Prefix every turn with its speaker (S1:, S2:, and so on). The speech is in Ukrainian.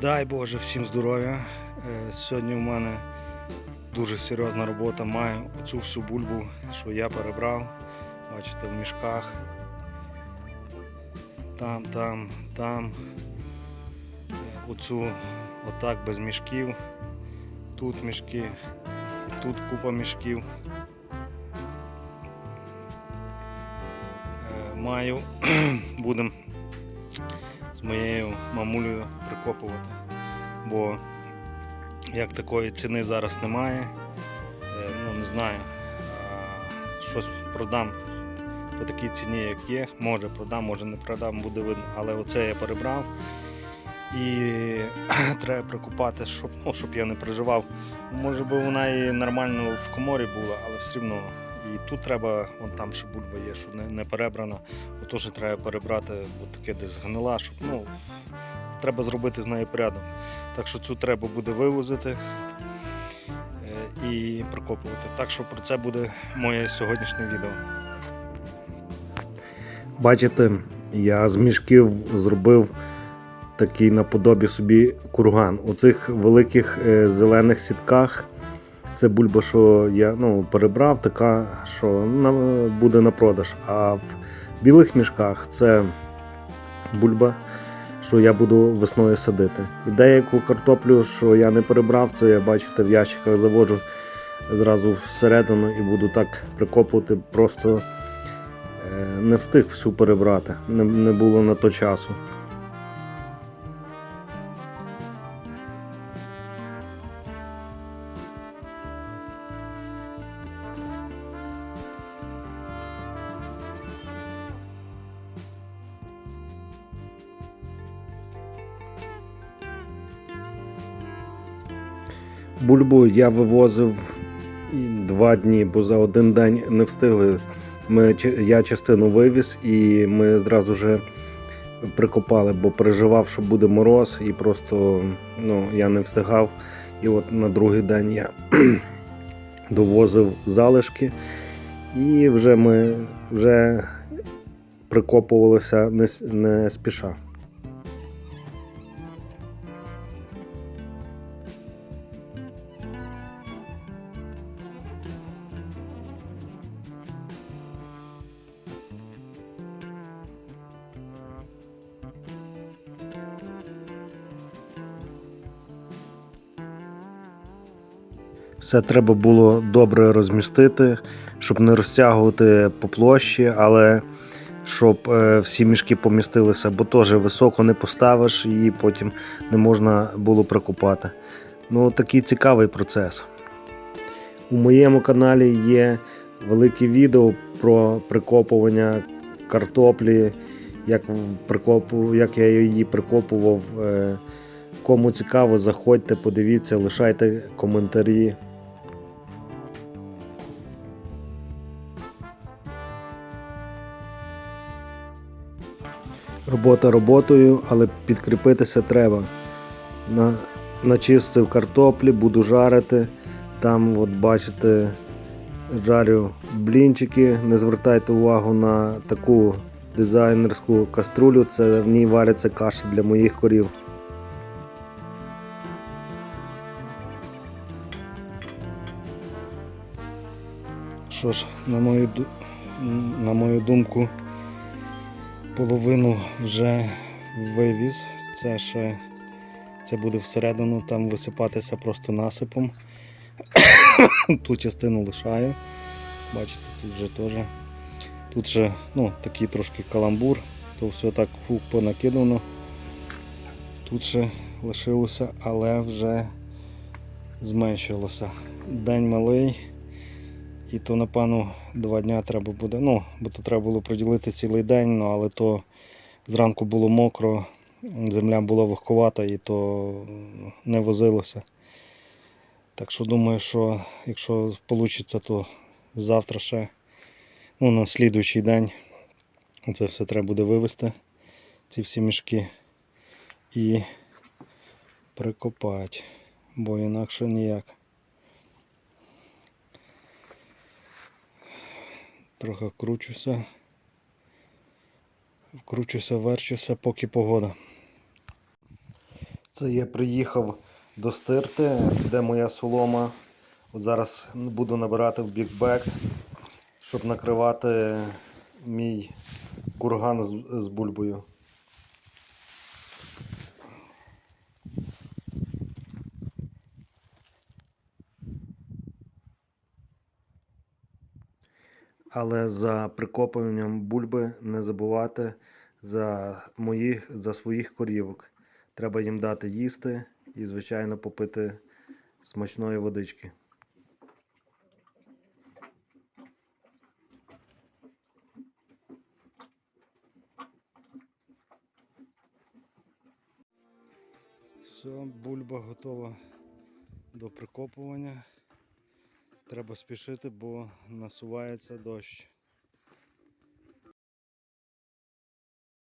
S1: Дай Боже всім здоров'я. Е, Сьогодні у мене дуже серйозна робота. Маю оцю всю бульбу, що я перебрав. Бачите, в мішках. Там, там, там. Е, Оцю отак без мішків. Тут мішки, тут купа мішків. Е, Маю, будемо з моєю мамулею прикопувати. Бо як такої ціни зараз немає, е, ну не знаю, щось продам по такій ціні, як є. Може продам, може не продам, буде видно. Але оце я перебрав. І треба прикупати, щоб, ну, щоб я не переживав. Може би вона і нормально в коморі була, але все одно. І тут треба, вон там ще бульба є, що не, не перебрана. Отож треба перебрати, бо таке десь гнила, щоб ну, треба зробити з нею порядок. Так що цю треба буде вивозити е, і прикопувати. Так що про це буде моє сьогоднішнє відео. Бачите, я з мішків зробив такий наподобі собі курган. У цих великих е, зелених сітках це бульба, що я ну, перебрав, така, що буде на продаж. А в білих мішках це бульба, що я буду весною садити. І деяку картоплю, що я не перебрав, це я бачите, в ящиках заводжу зразу всередину і буду так прикопувати. Просто е, не встиг всю перебрати, не було на то часу. Бульбу я вивозив два дні, бо за один день не встигли. Ми, я частину вивіз і ми зразу же прикопали, бо переживав, що буде мороз, і просто ну, я не встигав. І от на другий день я довозив залишки, і вже ми вже прикопувалися не, не спіша. Все треба було добре розмістити, щоб не розтягувати по площі, але щоб е, всі мішки помістилися, бо теж високо не поставиш і потім не можна було прикопати. Ну, такий цікавий процес. У моєму каналі є велике відео про прикопування картоплі, як, прикопу, як я її прикопував. Е, Кому цікаво, заходьте, подивіться, лишайте коментарі. Робота роботою, але підкріпитися треба. На, начистив картоплі, буду жарити. Там, от бачите, жарю блінчики. Не звертайте увагу на таку дизайнерську каструлю. Це в ній вариться каша для моїх корів. Що ж, на мою, на мою думку, половину вже вивіз. Це ще це буде всередину там висипатися просто насипом. Ту частину лишаю. Бачите, тут вже теж. Тут ще ну, такий трошки каламбур, то все так фух понакидано. Тут ще лишилося, але вже зменшилося. День малий. І то, напевно, два дня треба буде. Ну, бо то треба було приділити цілий день, ну, але то зранку було мокро, земля була вогковата і то не возилося. Так що думаю, що якщо вийде, то завтра ще, ну, на слідуючий день це все треба буде вивезти, ці всі мішки, і прикопати, бо інакше ніяк. Трохи вкручуся. Вкручуся, верчуся, поки погода. Це я приїхав до стирти, де моя солома. От зараз буду набирати в бікбек, щоб накривати мій курган з, з бульбою. Але за прикопуванням бульби не забувати за, моїх, за своїх корівок. Треба їм дати їсти і, звичайно, попити смачної водички. Все, бульба готова до прикопування. Треба спішити, бо насувається дощ.